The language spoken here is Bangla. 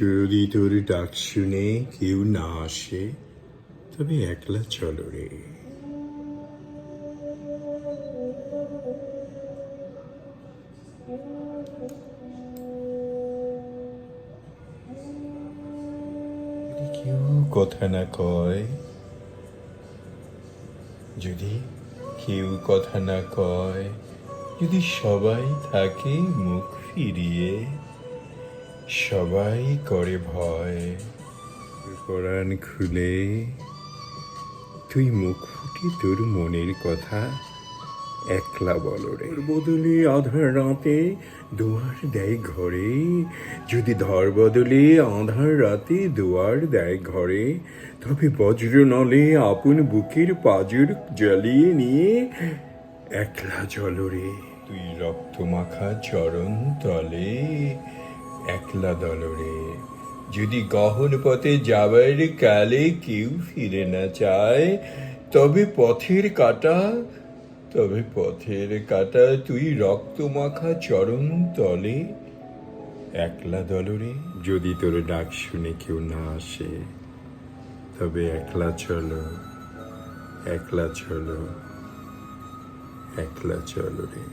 যদি তোর ডাক শুনে কেউ না আসে, তবে একলা চলো রে। কেউ কথা না কয়, যদি কেউ কথা না কয়, যদি সবাই থাকে মুখ ফিরিয়ে সবাই করে ভয়। কোরআন খুলে তুই মুখ ফুটি তোর মনের কথা একলা বল রে। বদলে আধার রাতে দুয়ার দেয় ঘরে যদি ধর বদলে আধার রাতে দুয়ার দেয় ঘরে তবে বজ্র নলে আপন বুকের পাজর জ্বালিয়ে নিয়ে একলা জল রে। তুই রক্ত মাখা চরণ তলে একলা দলরে যদি গহন পথে যাবার কালে কেউ ফিরে না চায়, তবে পথের কাটা, তবে পথের কাটা তুই রক্ত মাখা চরণ তলে। একলা দলরে যদি তোর ডাক শুনে কেউ না আসে, তবে একলা চলো একলা চলো একলা চলো রে।